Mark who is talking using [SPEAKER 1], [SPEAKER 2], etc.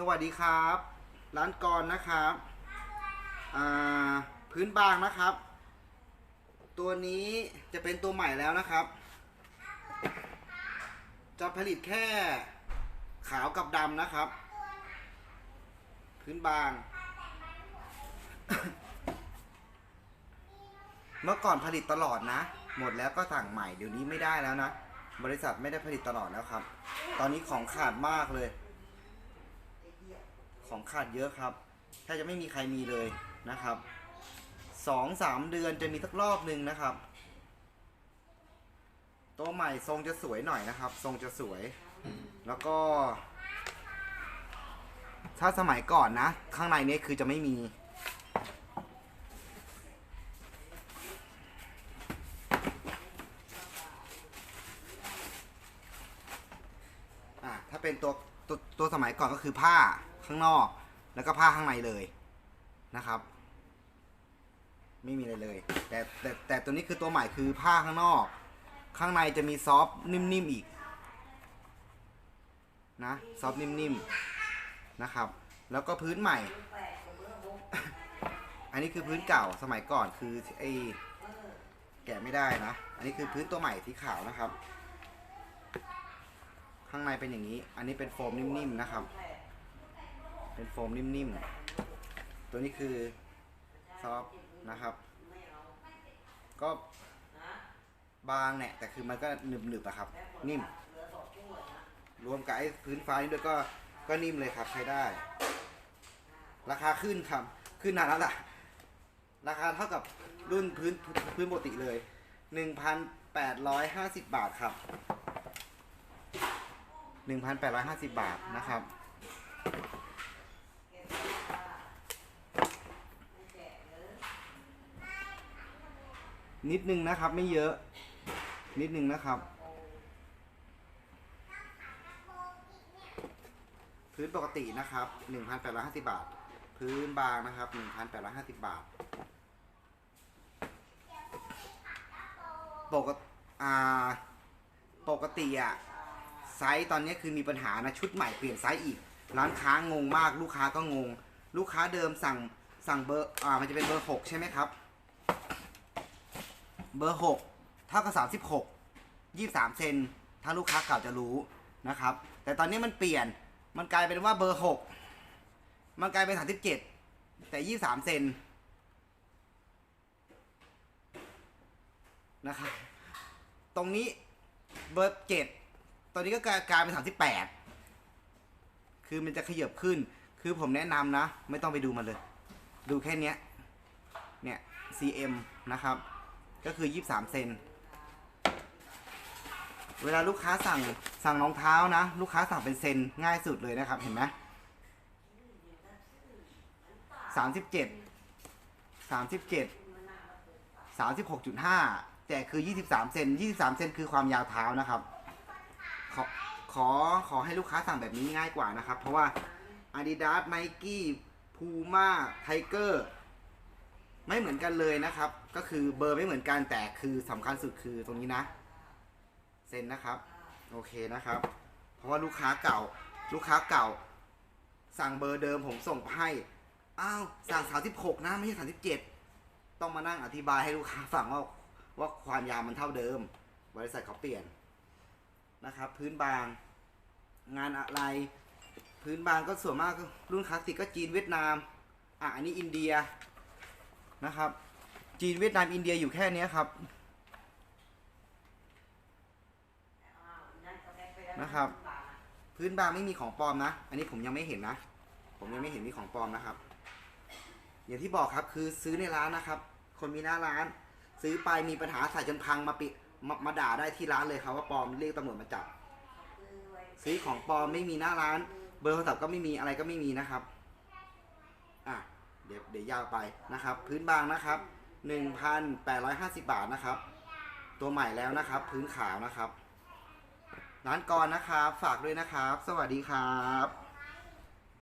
[SPEAKER 1] สวัสดีครับ ร้านกรนะครับพื้นบางนะครับ ตัวนี้จะเป็นตัวใหม่แล้วนะครับ จะผลิตแค่ขาวกับดำนะครับ พื้นบาง เมื่อก่อนผลิตตลอดนะ หมดแล้วก็สั่งใหม่เดี๋ยวนี้ไม่ได้แล้วนะ บริษัทไม่ได้ผลิตตลอดแล้วครับ ตอนนี้ของขาดมากเลย ของขาดเยอะครับแทบจะไม่มีใครมีเลยนะครับสองสามเดือนจะมีสักรอบหนึ่งนะครับ ตัวใหม่ทรงจะสวยหน่อยนะครับ ทรงจะสวย แล้วก็ ถ้าสมัยก่อนนะ ข้างในนี้คือจะไม่มีอะถ้าเป็นตัวตัวตัวสมัยก่อนก็คือผ้า ข้างนอก แล้วก็ผ้าข้างในเลยนะครับ ไม่มีอะไรเลย แต่แต่แต่ตัวนี้คือตัวใหม่คือผ้าข้างนอก ข้างในจะมีซอฟนิ่มๆอีกนะซอฟนิ่มๆนะครับ แล้วก็พื้นใหม่ อันนี้คือพื้นเก่าสมัยก่อนคือไอแกะไม่ได้นะ อันนี้คือพื้นตัวใหม่สีขาวนะครับ ข้างในเป็นอย่างนี้ อันนี้เป็นโฟมนิ่มๆนะครับ เป็นโฟมนิ่มๆ ตัวนี้คือซอฟนะครับ ก็บางเนี่ยแต่คือมันก็หนึบๆอะครับ นิ่ม รวมกับไอ้พื้นฟ้านี่ด้วยก็ก็นิ่มเลยครับใช้ได้ ราคาขึ้นครับ ขึ้นนานแล้วล่ะ ราคาเท่ากับรุ่นพื้นพื้นปกติเลย 1,850 บาทครับ 1,850 บาทนะครับ นิดนึงนะครับ ไม่เยอะ นิดนึงนะครับพื้นปกตินะครับ 1,850 บาท พื้นบางนะครับ 1,850 บาท ปกอ่า ปกติอะไซส์ตอนนี้คือมีปัญหานะ ชุดใหม่เปลี่ยนไซส์อีก ร้านค้างงมาก ลูกค้าก็งง ลูกค้าเดิมสั่งสั่งเบอร์ อ่า มันจะเป็นเบอร์ 6 ใช่ไหมครับ เบอร์ 6 เท่ากับ 36 23 เซน ถ้าลูกค้าเก่าจะรู้นะครับ แต่ตอนนี้มันเปลี่ยน มันกลายเป็นว่าเบอร์ 6 มันกลายเป็น 37 แต่ 23 เซนนะครับ ตรงนี้เบอร์ 7 ตอนนี้ก็กลายกลายเป็น 38 คือมันจะขยับขึ้น คือผมแนะนำนะ ไม่ต้องไปดูมันเลย ดูแค่นี้เนี่ย cm นะครับ ก็คือ 23 เซน เวลาลูกค้าสั่งสั่งรองเท้านะ ลูกค้าสั่งเป็นเซนง่ายสุดเลยนะครับเห็นไหมสามสิบเจ็ดสามสิบเจ็ดสามสิบหกจุดห้าแต่คือยี่สิบสามเซนยี่สิบสามเซนคือความยาวเท้านะครับ ขอขอขอให้ลูกค้าสั่งแบบนี้ง่ายกว่านะครับ เพราะว่า Adidas Nike Puma Tiger ไม่เหมือนกันเลยนะครับ ก็คือเบอร์ไม่เหมือนกันแต่คือสำคัญสุดคือตรงนี้นะ เซ็นนะครับ โอเคนะครับ เพราะว่าลูกค้าเก่า ลูกค้าเก่า สั่งเบอร์เดิมผมส่งให้ อ้าวสั่ง36นะไม่ใช่37ต้องมานั่งอธิบายให้ลูกค้าฟังว่าว่าความยาวมันเท่าเดิม บริษัทเขาเปลี่ยนนะครับ พื้นบาง งานอะไร พื้นบางก็ส่วนมากรุ่นคลาสสิกก็จีนเวียดนามอะอันนี้อินเดีย นะครับ จีนเวียดนามอินเดียอยู่แค่นี้ครับนะครับ พื้นบางไม่มีของปลอมนะ อันนี้ผมยังไม่เห็นนะ ผมยังไม่เห็นมีของปลอมนะครับ อย่างที่บอกครับคือซื้อในร้านนะครับ คนมีหน้าร้าน ซื้อไปมีปัญหาใส่จนพังมาปิมามาด่าได้ที่ร้านเลยครับว่าปลอมเรียกตำรวจมาจับซื้อของปลอมไม่มีหน้าร้าน เบอร์โทรศัพท์ก็ไม่มีอะไรก็ไม่มีนะครับ อะ เดี๋ยวเดี๋ยวยาวไปนะครับ พื้นบางนะครับ 1,850 บาทนะครับ ตัวใหม่แล้วนะครับ พื้นขาวนะครับ ร้านกรนะครับ ฝากด้วยนะครับ สวัสดีครับ